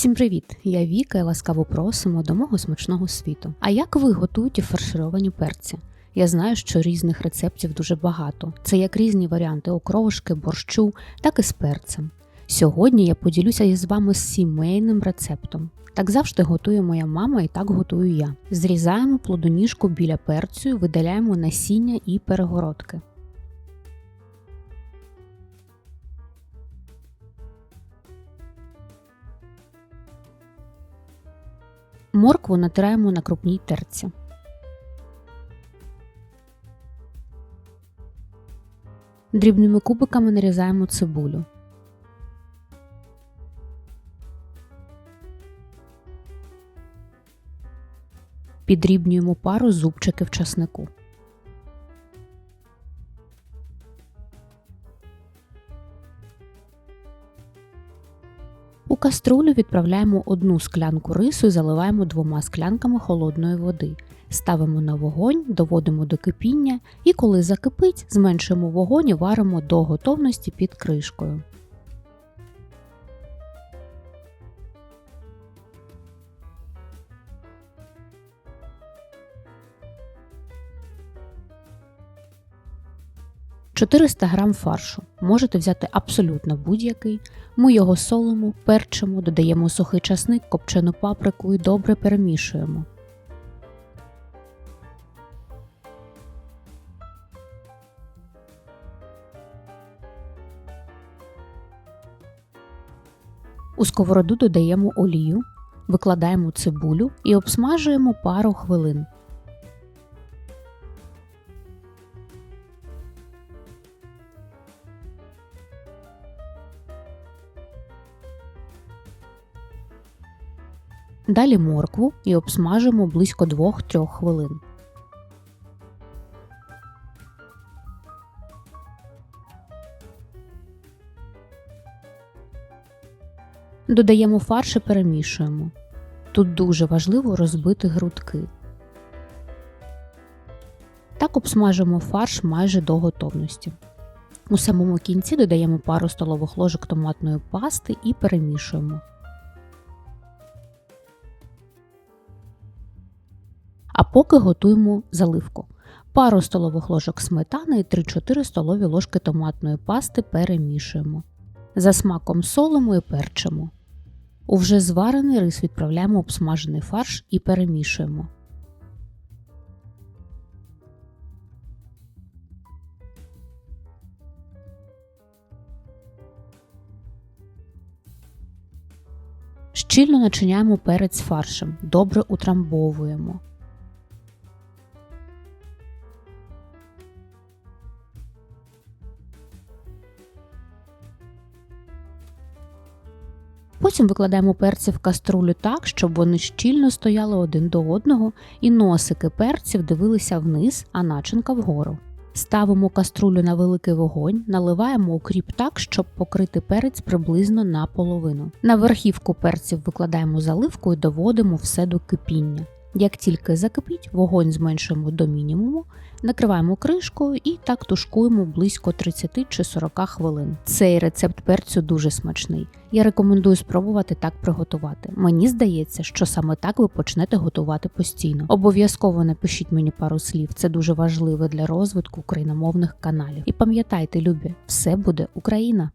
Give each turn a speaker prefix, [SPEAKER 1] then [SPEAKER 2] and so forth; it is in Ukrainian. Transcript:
[SPEAKER 1] Всім привіт! Я Віка і ласкаво просимо до мого смачного світу. А як ви готуєте фаршировані перці? Я знаю, що різних рецептів дуже багато. Це як різні варіанти окрошки, борщу, так і з перцем. Сьогодні я поділюся із вами сімейним рецептом. Так завжди готує моя мама і так готую я. Зрізаємо плодоніжку біля перцю, видаляємо насіння і перегородки. Моркву натираємо на крупній терці. Дрібними кубиками нарізаємо цибулю. Підрібнюємо пару зубчиків часнику. У каструлю відправляємо одну склянку рису і заливаємо двома склянками холодної води. Ставимо на вогонь, доводимо до кипіння і коли закипить, зменшуємо вогонь і варимо до готовності під кришкою. – 400 г фаршу. Можете взяти абсолютно будь-який. Ми його солимо, перчимо, додаємо сухий часник, копчену паприку і добре перемішуємо. У сковороду додаємо олію, викладаємо цибулю і обсмажуємо пару хвилин. Далі моркву і обсмажимо близько 2-3 хвилин. Додаємо фарш і перемішуємо. Тут дуже важливо розбити грудки. Так обсмажимо фарш майже до готовності. У самому кінці додаємо пару столових ложок томатної пасти і перемішуємо. Поки готуємо заливку. Пару столових ложок сметани і 3-4 столові ложки томатної пасти перемішуємо. За смаком солимо і перчимо. У вже зварений рис відправляємо обсмажений фарш і перемішуємо. Щільно начиняємо перець фаршем, добре утрамбовуємо. Потім викладаємо перці в каструлю так, щоб вони щільно стояли один до одного, і носики перців дивилися вниз, а начинка вгору. Ставимо каструлю на великий вогонь, наливаємо укріп так, щоб покрити перець приблизно наполовину. На верхівку перців викладаємо заливку і доводимо все до кипіння. Як тільки закипить, вогонь зменшуємо до мінімуму, накриваємо кришкою і так тушкуємо близько 30 чи 40 хвилин. Цей рецепт перцю дуже смачний. Я рекомендую спробувати так приготувати. Мені здається, що саме так ви почнете готувати постійно. Обов'язково напишіть мені пару слів, це дуже важливо для розвитку україномовних каналів. І пам'ятайте, любі, все буде Україна!